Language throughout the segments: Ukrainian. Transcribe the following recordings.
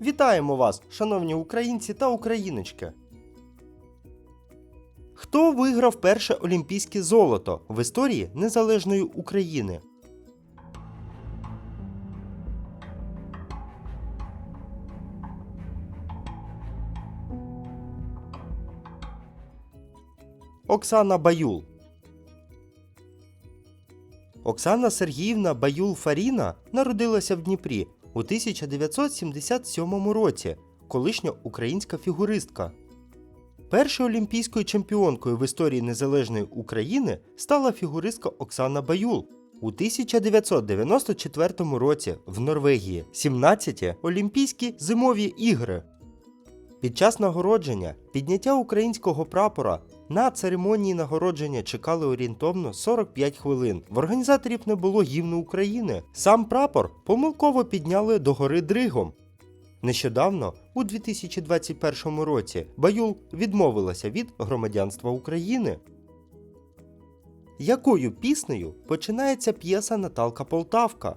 Вітаємо вас, шановні українці та україночки! Хто виграв перше олімпійське золото в історії незалежної України? Оксана Баюл. Оксана Сергіївна Баюл Фаріна народилася в Дніпрі у 1977 році, колишня українська фігуристка. Першою олімпійською чемпіонкою в історії незалежної України стала фігуристка Оксана Баюл у 1994 році в Норвегії 17-ті Олімпійські зимові ігри. Під час нагородження підняття українського прапора на церемонії нагородження чекали орієнтовно 45 хвилин. В організаторів не було гімну України. Сам прапор помилково підняли до гори Дригом. Нещодавно, у 2021 році, Баюл відмовилася від громадянства України. Якою піснею починається п'єса Наталка Полтавка?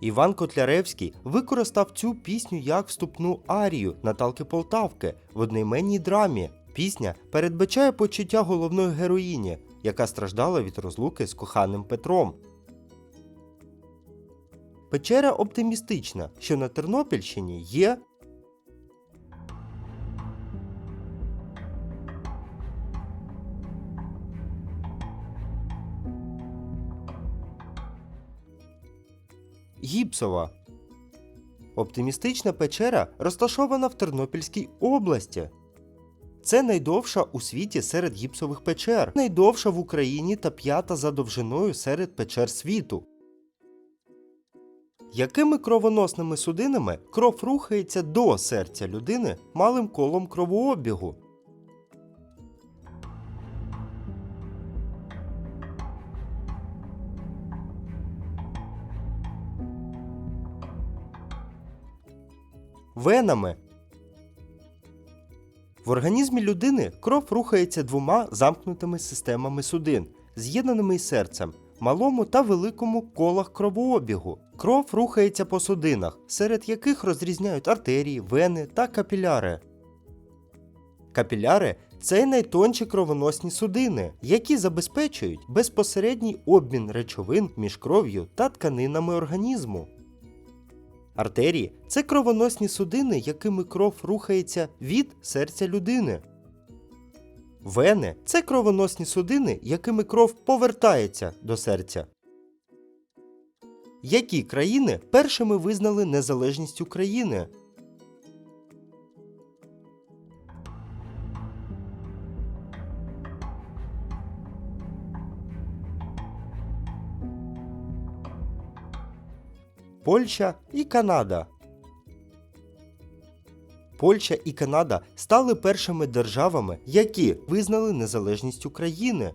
Іван Котляревський використав цю пісню як вступну арію Наталки Полтавки в одноіменній драмі. Пісня передбачає почуття головної героїні, яка страждала від розлуки з коханим Петром. Печера оптимістична, що на Тернопільщині є Гіпсова. Оптимістична печера розташована в Тернопільській області. Це найдовша у світі серед гіпсових печер, найдовша в Україні та п'ята за довжиною серед печер світу. Якими кровоносними судинами кров рухається до серця людини малим колом кровообігу? Венами. В організмі людини кров рухається двома замкнутими системами судин, з'єднаними із серцем, малому та великому колах кровообігу. Кров рухається по судинах, серед яких розрізняють артерії, вени та капіляри. Капіляри це найтонші кровоносні судини, які забезпечують безпосередній обмін речовин між кров'ю та тканинами організму. Артерії це кровоносні судини, якими кров рухається від серця людини. Вени це кровоносні судини, якими кров повертається до серця. Які країни першими визнали незалежність України? Польща і Канада. Польща і Канада стали першими державами, які визнали незалежність України.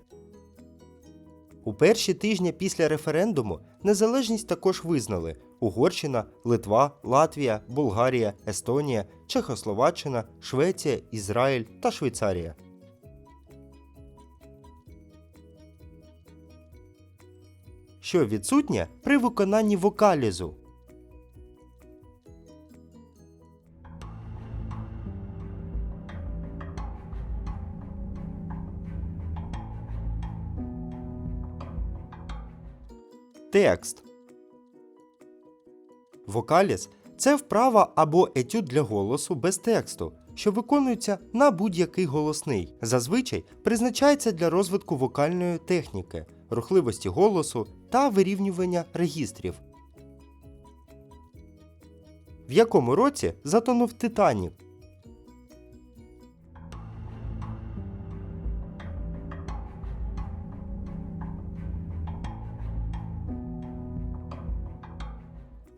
У перші тижні після референдуму незалежність також визнали Угорщина, Литва, Латвія, Болгарія, Естонія, Чехословаччина, Швеція, Ізраїль та Швейцарія. Що відсутнє при виконанні вокалізу? Текст. Вокаліз це вправа або етюд для голосу без тексту, що виконуються на будь-який голосний. Зазвичай призначається для розвитку вокальної техніки, рухливості голосу та вирівнювання регістрів. В якому році затонув Титанік? –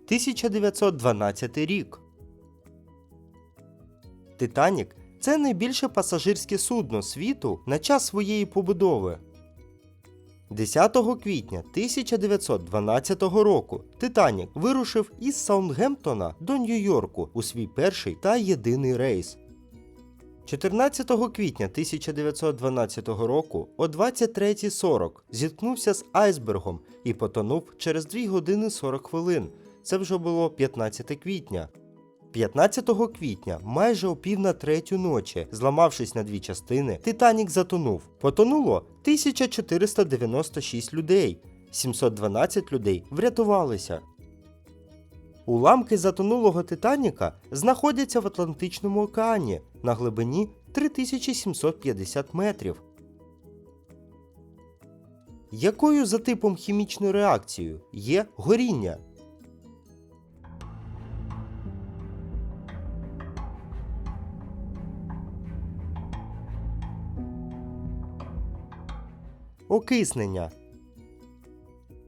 1912 рік. Титанік це найбільше пасажирське судно світу на час своєї побудови. 10 квітня 1912 року Титанік вирушив із Саундгемптона до Нью-Йорку у свій перший та єдиний рейс. 14 квітня 1912 року о 23.40 зіткнувся з айсбергом і потонув через 2 години 40 хвилин. Це вже було 15 квітня. 15 квітня, майже о пів на третю ночі, зламавшись на дві частини, Титанік затонув. Потонуло 1496 людей, 712 людей врятувалися. Уламки затонулого Титаніка знаходяться в Атлантичному океані на глибині 3750 метрів. Якою за типом хімічною реакцією є горіння? Окиснення.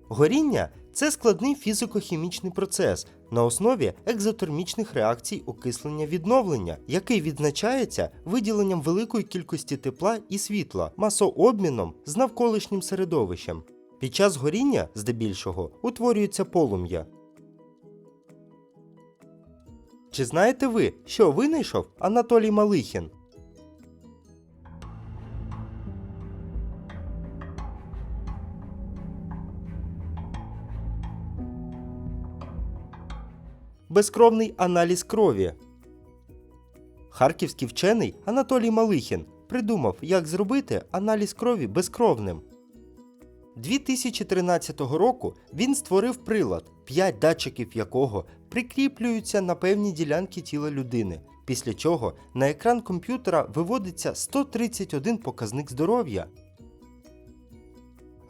Горіння це складний фізико-хімічний процес на основі екзотермічних реакцій окислення відновлення, який відзначається виділенням великої кількості тепла і світла, масообміном з навколишнім середовищем. Під час горіння, здебільшого, утворюється полум'я. Чи знаєте ви, що винайшов Анатолій Малихін? Безкровний аналіз крові. Харківський вчений Анатолій Малихін придумав, як зробити аналіз крові безкровним. 2013 року він створив прилад, 5 датчиків якого прикріплюються на певні ділянки тіла людини, після чого на екран комп'ютера виводиться 131 показник здоров'я.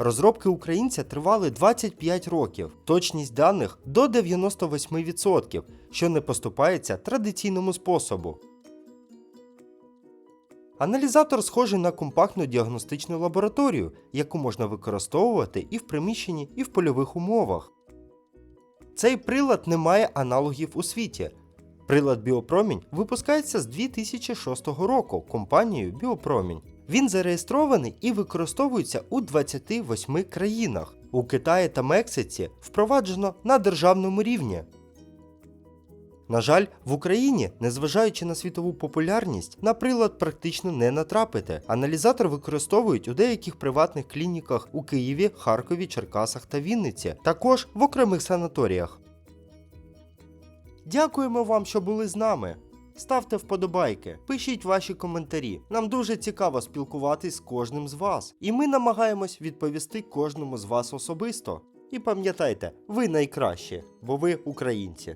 Розробки українця тривали 25 років, точність даних до 98%, що не поступається традиційному способу. Аналізатор схожий на компактну діагностичну лабораторію, яку можна використовувати і в приміщенні, і в польових умовах. Цей прилад не має аналогів у світі. Прилад Біопромінь випускається з 2006 року компанією Біопромінь. Він зареєстрований і використовується у 28 країнах. У Китаї та Мексиці впроваджено на державному рівні. На жаль, в Україні, незважаючи на світову популярність, на прилад практично не натрапити. Аналізатор використовують у деяких приватних клініках у Києві, Харкові, Черкасах та Вінниці, також в окремих санаторіях. Дякуємо вам, що були з нами. Ставте вподобайки, пишіть ваші коментарі. Нам дуже цікаво спілкуватись з кожним з вас, і ми намагаємось відповісти кожному з вас особисто. І пам'ятайте, ви найкращі, бо ви українці.